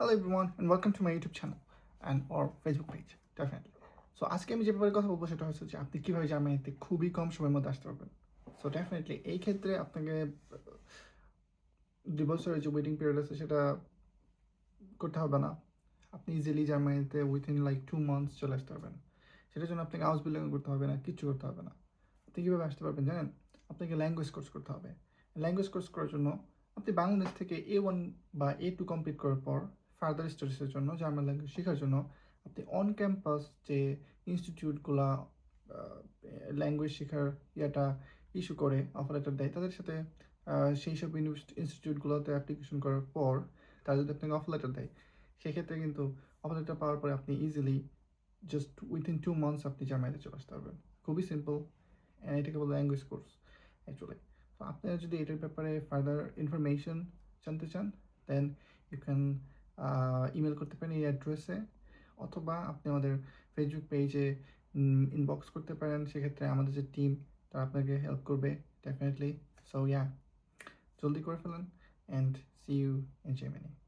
Hello, everyone, and welcome to my YouTube channel and or Facebook page, definitely. So আজকে আমি যে ব্যাপারে কথা বলব সেটা হচ্ছে যে আপনি কীভাবে জার্মানিতে খুবই কম সময়ের মধ্যে আসতে পারবেন। সো ডেফিনেটলি এই ক্ষেত্রে আপনাকে দুই বছরের যে ওয়েটিং পিরিয়ড আছে সেটা করতে হবে না। আপনি ইজিলি জার্মানিতে উইথিন লাইক টু মান্থস চলে আসতে পারবেন। সেটার জন্য আপনাকে হাউস বিল্ডিং করতে হবে না কিচ্ছু করতে হবে না। আপনি কীভাবে আসতে পারবেন জানেন? আপনাকে ল্যাঙ্গুয়েজ কোর্স করতে হবে। ল্যাঙ্গুয়েজ কোর্স করার জন্য আপনি বাংলাদেশ থেকে এ ওয়ান বা এ টু কমপ্লিট করার পর ফার্দার স্টাডিজের জন্য জার্মান ল্যাঙ্গুয়েজ শেখার জন্য, আপনি অন ক্যাম্পাস যে ইনস্টিটিউটগুলা ল্যাঙ্গুয়েজ শেখার ইয়েটা ইস্যু করে অফার লেটার দেয়, তাদের সাথে সেই সব ইনস্টিটিউটগুলোতে অ্যাপ্লিকেশন করার পর, তারা যদি আপনাকে অফার লেটার দেয়, সেক্ষেত্রে কিন্তু অফার লেটার পাওয়ার পরে আপনি easily just within two months আপনি জার্মানিতে চলে আসতে পারবেন। খুবই সিম্পল এটাকে বলে ল্যাঙ্গুয়েজ কোর্স অ্যাকচুয়ালি তো আপনারা যদি এটার ব্যাপারে ফার্দার ইনফরমেশন জানতে চান দেন ইউ ক্যান ইমেল করতে পারেন এই অ্যাড্রেসে অথবা আপনি আমাদের ফেসবুক পেজে ইনবক্স করতে পারেন। সেক্ষেত্রে আমাদের যে টিম তারা আপনাকে হেল্প করবে ডেফিনেটলি সো ইয়া জলদি করে ফেলেন and see you in Germany